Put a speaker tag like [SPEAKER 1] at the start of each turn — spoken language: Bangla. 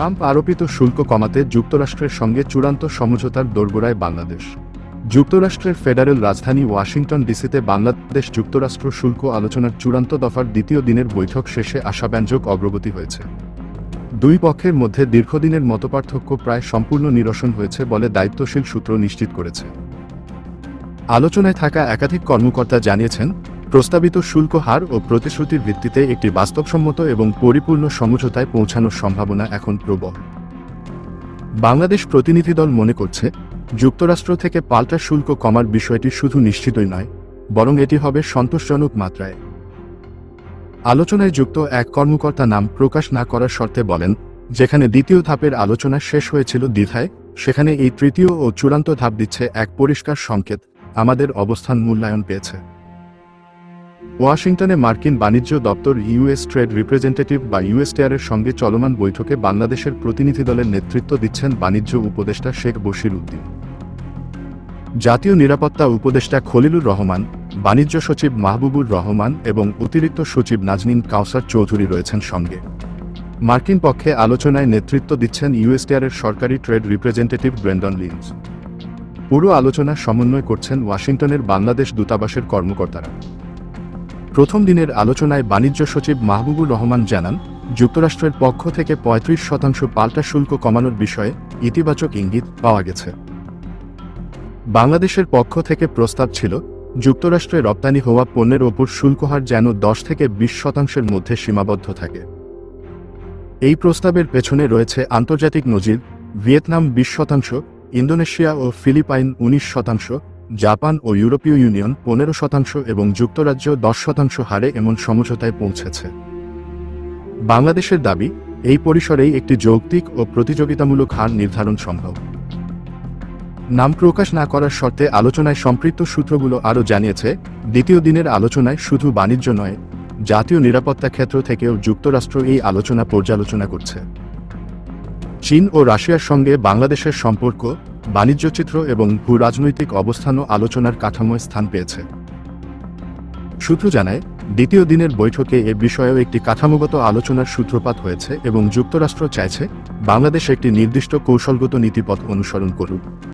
[SPEAKER 1] ট্রাম্প আরোপিত শুল্ক কমাতে যুক্তরাষ্ট্রের সঙ্গে চূড়ান্ত সমঝোতার দোরগোড়ায় বাংলাদেশ। যুক্তরাষ্ট্রের ফেডারেল রাজধানী ওয়াশিংটন ডিসিতে বাংলাদেশ যুক্তরাষ্ট্র শুল্ক আলোচনার চূড়ান্ত দফার দ্বিতীয় দিনের বৈঠক শেষে আশাব্যঞ্জক অগ্রগতি হয়েছে। দুই পক্ষের মধ্যে দীর্ঘদিনের মতপার্থক্য প্রায় সম্পূর্ণ নিরসন হয়েছে বলে দায়িত্বশীল সূত্র নিশ্চিত করেছে। আলোচনায় থাকা একাধিক কর্মকর্তা জানিয়েছেন প্রস্তাবিত শুল্ক হার ও প্রতিশ্রুতির ভিত্তিতে একটি বাস্তবসম্মত এবং পরিপূর্ণ সমঝোতায় পৌঁছানোর সম্ভাবনা এখন প্রবল। বাংলাদেশ প্রতিনিধি দল মনে করছে, যুক্তরাষ্ট্র থেকে পাল্টা শুল্ক কমার বিষয়টি শুধু নিশ্চিতই নয়, বরং এটি হবে সন্তোষজনক মাত্রায়। আলোচনায় যুক্ত এক কর্মকর্তা নাম প্রকাশ না করার শর্তে বলেন, যেখানে দ্বিতীয় ধাপের আলোচনা শেষ হয়েছিল দ্বিধায়, সেখানে এই তৃতীয় ও চূড়ান্ত ধাপ দিচ্ছে এক পরিষ্কার সংকেত, আমাদের অবস্থান মূল্যায়ন পেয়েছে। ওয়াশিংটনে মার্কিন বাণিজ্য দপ্তর ইউএস ট্রেড রিপ্রেজেন্টেটিভ বা ইউএসটিআরের সঙ্গে চলমান বৈঠকে বাংলাদেশের প্রতিনিধি দলের নেতৃত্ব দিচ্ছেন বাণিজ্য উপদেষ্টা শেখ বশির উদ্দিন। জাতীয় নিরাপত্তা উপদেষ্টা খলিলুর রহমান, বাণিজ্য সচিব মাহবুবুর রহমান এবং অতিরিক্ত সচিব নাজনীন কাউসার চৌধুরী রয়েছেন সঙ্গে। মার্কিন পক্ষে আলোচনায় নেতৃত্ব দিচ্ছেন ইউএসটিআরের সরকারি ট্রেড রিপ্রেজেন্টেটিভ ব্রেন্ডন লিন্স পুরো আলোচনা সমন্বয় করছেন ওয়াশিংটনের বাংলাদেশ দূতাবাসের কর্মকর্তারা। প্রথম দিনের আলোচনায় বাণিজ্য সচিব মাহবুবুর রহমান জানান, যুক্তরাষ্ট্রের পক্ষ থেকে পঁয়ত্রিশ শতাংশ পাল্টা শুল্ক কমানোর বিষয়ে ইতিবাচক ইঙ্গিত পাওয়া গেছে। বাংলাদেশের পক্ষ থেকে প্রস্তাব ছিল, যুক্তরাষ্ট্রে রপ্তানি হওয়া পণ্যের ওপর শুল্কহার যেন দশ থেকে বিশ শতাংশের মধ্যে সীমাবদ্ধ থাকে। এই প্রস্তাবের পেছনে রয়েছে আন্তর্জাতিক নজির, ভিয়েতনাম বিশ শতাংশ, ইন্দোনেশিয়া ও ফিলিপাইন উনিশ শতাংশ জাপান ও ইউরোপীয় ইউনিয়ন পনেরো শতাংশ এবং যুক্তরাজ্য দশ শতাংশ হারে এমন সমঝোতায় পৌঁছেছে। বাংলাদেশের দাবি, এই পরিসরেই একটি যৌক্তিক ও প্রতিযোগিতামূলক হার নির্ধারণ সম্ভব। নাম প্রকাশ না করার শর্তে আলোচনায় সম্পৃক্ত সূত্রগুলো আরও জানিয়েছে, দ্বিতীয় দিনের আলোচনায় শুধু বাণিজ্য নয়, জাতীয় নিরাপত্তা ক্ষেত্র থেকেও যুক্তরাষ্ট্র এই আলোচনা পর্যালোচনা করছে। চীন ও রাশিয়ার সঙ্গে বাংলাদেশের সম্পর্ক বাণিজ্যচিত্র এবং ভূ রাজনৈতিক অবস্থানও আলোচনার কাঠামোয় স্থান পেয়েছে। সূত্র জানায়, দ্বিতীয় দিনের বৈঠকে এ বিষয়েও একটি কাঠামোগত আলোচনার সূত্রপাত হয়েছে এবং যুক্তরাষ্ট্র চাইছে বাংলাদেশ একটি নির্দিষ্ট কৌশলগত নীতিপথ অনুসরণ করুক।